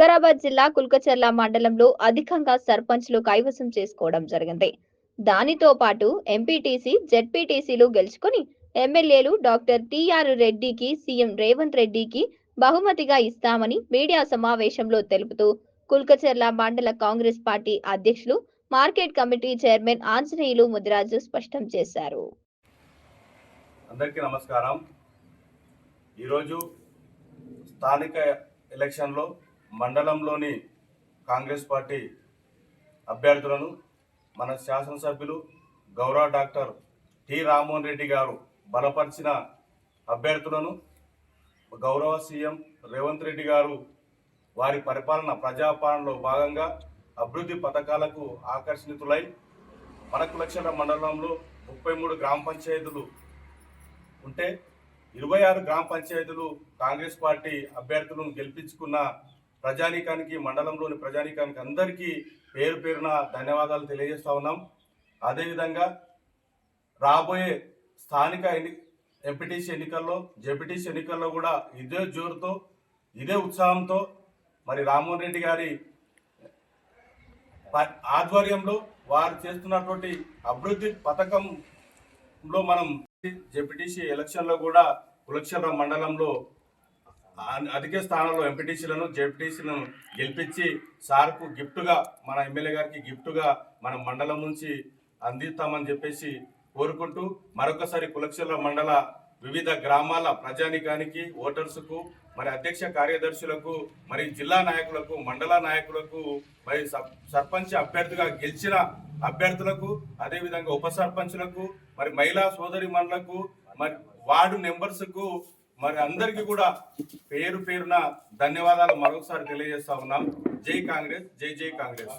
వికారాబాద్ జిల్లా కుల్కచర్ల మండలంలో అధికంగా సర్పంచ్లు కైవసం చేసుకోవడం జరిగింది. దానితో పాటు ఎంపీటీసీ జెడ్పీటీసీలు గెలుచుకొని ఎమ్మెల్యేలు డాక్టర్ టిఆర్ రెడ్డికి సీఎం రేవంత్ రెడ్డికి బహుమతిగా ఇస్తామని మీడియా సమావేశంలో తెలుపుతూ కుల్కచర్ల మండల కాంగ్రెస్ పార్టీ అధ్యక్షులు market committee chairman Anjaneyulu Mudiraj స్పష్టం చేశారు. అందరికీ నమస్కారం. ఈరోజు స్థానిక ఎలక్షన్లో మండలంలోని కాంగ్రెస్ పార్టీ అభ్యర్థులను మన శాసనసభ్యులు గౌరవ డాక్టర్ టి రామ్మోహన్ రెడ్డి గారు బలపరిచిన అభ్యర్థులను గౌరవ సీఎం రేవంత్ రెడ్డి గారు వారి పరిపాలన ప్రజాపాలనలో భాగంగా అభివృద్ధి పథకాలకు ఆకర్షితులై మన కులక్షణ మండలంలో ముప్పై మూడు గ్రామ పంచాయతీలు ఉంటే ఇరవై ఆరు గ్రామ పంచాయతీలు కాంగ్రెస్ పార్టీ అభ్యర్థులను గెలిపించుకున్న ప్రజానీకానికి మండలంలోని ప్రజానీకానికి అందరికీ పేరు పేరున ధన్యవాదాలు తెలియజేస్తా ఉన్నాం. అదేవిధంగా రాబోయే స్థానిక ఎన్ని ఎంపీటీసీ ఎన్నికల్లో జెపిటీసీ ఎన్నికల్లో కూడా ఇదే జోరుతో ఇదే ఉత్సాహంతో మరి రామ్మోహన్ రెడ్డి గారి ఆధ్వర్యంలో వారు చేస్తున్నటువంటి అభివృద్ధి పథకంలో మనం జెపిటీసీ ఎలక్షన్లో కూడా కులక్షర మండలంలో అధిక స్థానంలో ఎంపీటీసీలను జెపిటీసీలను గెలిపించి సార్కు గిఫ్ట్గా మన ఎమ్మెల్యే గారికి గిఫ్ట్గా మన మండలం నుంచి అందిస్తామని చెప్పేసి కోరుకుంటూ మరొకసారి కులక్షల మండల వివిధ గ్రామాల ప్రజానికానికి ఓటర్స్కు మరి అధ్యక్ష కార్యదర్శులకు మరి జిల్లా నాయకులకు మండల నాయకులకు మరి సర్పంచ్ అభ్యర్థిగా గెలిచిన అభ్యర్థులకు అదేవిధంగా ఉప సర్పంచ్లకు మరి మహిళా సోదరి మండలకు మరి వార్డు మెంబర్స్కు మరి అందరికీ కూడా పేరు పేరున ధన్యవాదాలు మరొకసారి తెలియజేస్తా ఉన్నాం. జై కాంగ్రెస్ జై జై కాంగ్రెస్.